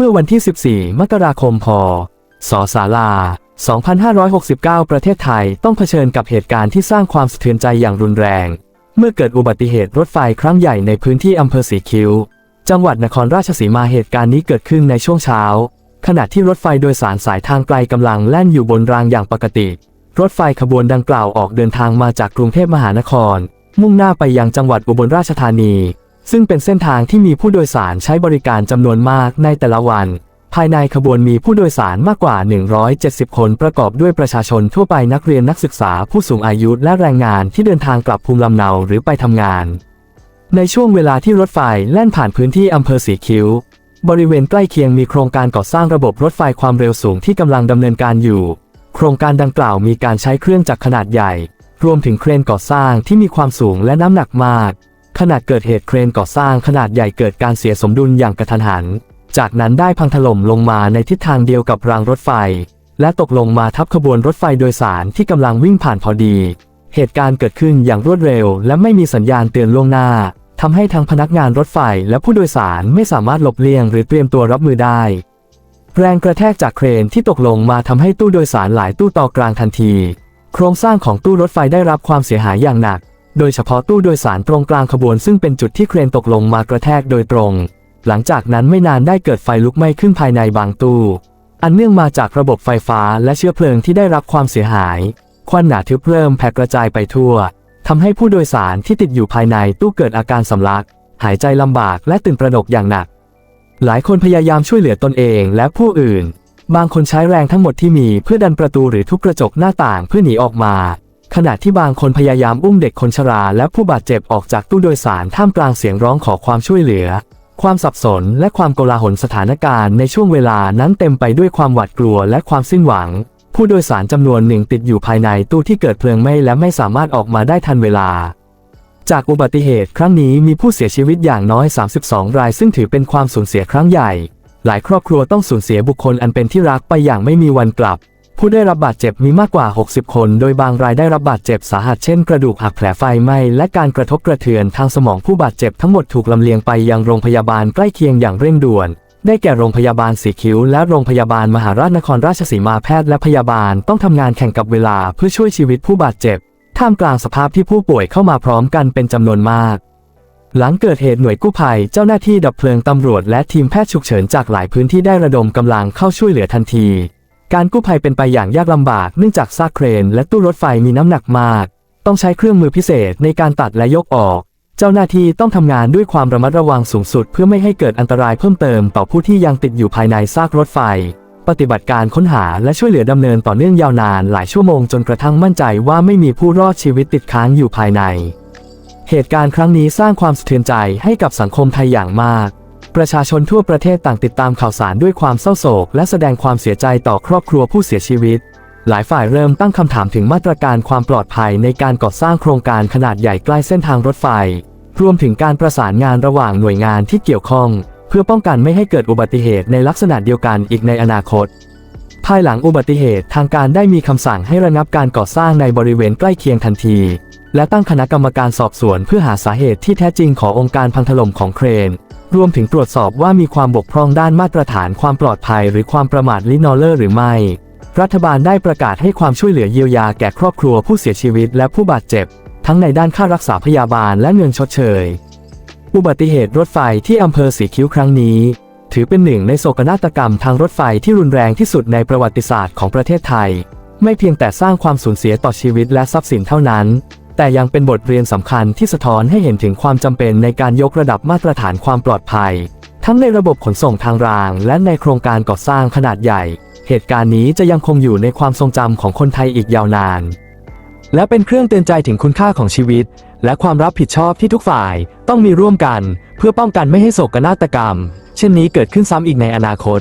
เมื่อวันที่ 14 มกราคมพศศาลา 2569 ประเทศไทยต้องเผชิญกับเหตุการณ์ที่สร้างความสะเทือนใจอย่างรุนแรง เมื่อเกิดอุบัติเหตุรถไฟครั้งใหญ่ในพื้นที่อำเภอสีคิ้ว จังหวัดนครราชสีมาเหตุการณ์นี้เกิดขึ้นในช่วงเช้า ขณะที่รถไฟโดยสารสายทางไกลกำลังแล่นอยู่บนรางอย่างปกติ รถไฟขบวนดังกล่าวออกเดินทางมาจากกรุงเทพมหานคร มุ่งหน้าไปยังจังหวัดอุบลราชธานี ซึ่งเป็นเส้นทางที่มีผู้โดยสารใช้บริการจำนวนมากในแต่ละวัน ภายในขบวนมีผู้โดยสารมากกว่า 170 คนประกอบด้วยประชาชนทั่วไปนักเรียนนักศึกษาผู้สูงอายุและแรงงานที่เดินทางกลับภูมิลำเนาหรือไปทำงาน ในช่วงเวลาที่รถไฟแล่นผ่านพื้นที่อำเภอสีคิ้ว บริเวณใกล้เคียงมีโครงการก่อสร้างระบบรถไฟความเร็วสูงที่กำลังดำเนินการอยู่ โครงการดังกล่าวมีการใช้เครื่องจักรขนาดใหญ่ รวมถึงเครนก่อสร้างที่มีความสูงและน้ำหนักมาก ขณะเกิดเหตุเครนก่อสร้างขนาดใหญ่เกิดการเสียสมดุลอย่างกระทันหัน จากนั้นได้พังถล่มลงมาในทิศทางเดียวกับรางรถไฟ และตกลงมาทับขบวนรถไฟโดยสารที่กำลังวิ่งผ่านพอดี เหตุการณ์เกิดขึ้นอย่างรวดเร็ว และไม่มีสัญญาณเตือนล่วงหน้าทำให้ทั้งพนักงานรถไฟและผู้โดยสารไม่สามารถหลบเลี่ยงหรือเตรียมตัวรับมือได้ แรงกระแทกจากเครนที่ตกลงมาทำให้ตู้โดยสารหลายตู้ต่อกลางทันที โครงสร้างของตู้รถไฟได้รับความเสียหายอย่างหนัก โดยเฉพาะตู้โดยสารตรงกลางขบวนซึ่งเป็นจุดที่เครนตกลงมากระแทกโดยตรง หลังจากนั้นไม่นานได้เกิดไฟลุกไหม้ขึ้นภายในบางตู้ อันเนื่องมาจากระบบไฟฟ้าและเชื้อเพลิงที่ได้รับความเสียหาย ควันหนาทึบเริ่มแผ่กระจายไปทั่วทำให้ผู้โดยสารที่ติดอยู่ภายในตู้เกิดอาการสำลัก หายใจลำบากและตื่นตระหนกอย่างหนัก หลายคนพยายามช่วยเหลือตนเองและผู้อื่น บางคนใช้แรงทั้งหมดที่มีเพื่อดันประตูหรือทุบกระจกหน้าต่างเพื่อหนีออกมา ขณะที่บางคนพยายามอุ้มเด็กคนชราและผู้บาดเจ็บออกจากตู้โดยสารท่ามกลางเสียงร้องขอความช่วยเหลือ ความสับสนและความโกลาหลสถานการณ์ในช่วงเวลานั้นเต็มไปด้วยความหวาดกลัวและความสิ้นหวัง ผู้โดยสารจำนวนหนึ่งติดอยู่ภายในตู้ที่เกิดเพลิงไหม้และไม่สามารถออกมาได้ทันเวลาจากอุบัติเหตุครั้งนี้มีผู้เสียชีวิตอย่างน้อย 32 ราย ซึ่งถือเป็นความสูญเสียครั้งใหญ่ หลายครอบครัวต้องสูญเสียบุคคลอันเป็นที่รักไปอย่างไม่มีวันกลับ ผู้ได้รับบาดเจ็บมีมากกว่า 60 คน โดยบางรายได้รับบาดเจ็บสาหัสเช่นกระดูกหักแผลไฟไหม้และการกระทบกระเทือนทางสมองผู้บาดเจ็บทั้งหมดถูกลำเลียงไปยังโรงพยาบาลใกล้เคียงอย่างเร่งด่วน ได้แก่โรงพยาบาลสีคิ้ว และโรงพยาบาลมหาราชนครราชสีมาแพทย์และพยาบาลต้องทำงานแข่งกับเวลาเพื่อช่วยชีวิตผู้บาดเจ็บ ท่ามกลางสภาพที่ผู้ป่วยเข้ามาพร้อมกันเป็นจำนวนมากหลังเกิดเหตุหน่วยกู้ภัย เจ้าหน้าที่ดับเพลิงตำรวจ และทีมแพทย์ฉุกเฉินจากหลายพื้นที่ได้ระดมกำลังเข้าช่วยเหลือทันที การกู้ภัยเป็นไปอย่างยากลำบากเนื่องจากซากเครนและตู้รถไฟมีน้ำหนักมาก ต้องใช้เครื่องมือพิเศษในการตัดและยกออก เจ้าหน้าที่ต้องทำงานด้วยความระมัดระวังสูงสุด เพื่อไม่ให้เกิดอันตรายเพิ่มเติมต่อผู้ที่ยังติดอยู่ภายในซากรถไฟ ปฏิบัติการค้นหาและช่วยเหลือดำเนินต่อเนื่องยาวนานหลายชั่วโมงจนกระทั่งมั่นใจว่าไม่มีผู้รอดชีวิตติดค้างอยู่ภายใน เหตุการณ์ครั้งนี้สร้างความสะเทือนใจให้กับสังคมไทยอย่างมาก ประชาชนทั่วประเทศต่างติดตามข่าวสารด้วยความเศร้าโศก และแสดงความเสียใจต่อครอบครัวผู้เสียชีวิต หลายฝ่ายเริ่มตั้งคำถามถึงมาตรการความปลอดภัยในการก่อสร้างโครงการขนาดใหญ่ใกล้เส้นทางรถไฟ รวมถึงการประสานงานระหว่างหน่วยงานที่เกี่ยวข้อง เพื่อป้องกันไม่ให้เกิดอุบัติเหตุในลักษณะเดียวกันอีกในอนาคต ภายหลังอุบัติเหตุทางการได้มีคำสั่งให้ระงับการก่อสร้างในบริเวณใกล้เคียงทันที และตั้งคณะกรรมการสอบสวนเพื่อหาสาเหตุที่แท้จริงขององค์การพังถล่มของเครน รวมถึงตรวจสอบว่ามีความบกพร่องด้านมาตรฐานความปลอดภัย หรือความประมาทลินอเลอร์หรือไม่ รัฐบาลได้ประกาศให้ความช่วยเหลือเยียวยาแก่ครอบครัวผู้เสียชีวิตและผู้บาดเจ็บ ทั้งในด้านค่ารักษาพยาบาลและเงินชดเชย อุบัติเหตุรถไฟที่อำเภอสีคิ้วครั้งนี้ ถือเป็นหนึ่งในโศกนาฏกรรมทางรถไฟที่รุนแรงที่สุดในประวัติศาสตร์ของประเทศไทย ไม่เพียงแต่สร้างความสูญเสียต่อชีวิตและทรัพย์สินเท่านั้น แต่ยังเป็นบทเรียนสำคัญที่สะท้อนให้เห็นถึงความจำเป็นในการยกระดับมาตรฐานความปลอดภัย ทั้งในระบบขนส่งทางราง และในโครงการก่อสร้างขนาดใหญ่ เหตุการณ์นี้จะยังคงอยู่ในความทรงจำของคนไทยอีกยาวนาน และเป็นเครื่องเตือนใจถึงคุณค่าของชีวิต และความรับผิดชอบที่ทุกฝ่ายต้องมีร่วมกัน เพื่อป้องกันไม่ให้โศกนาฏกรรม เช่นนี้เกิดขึ้นซ้ำอีกในอนาคต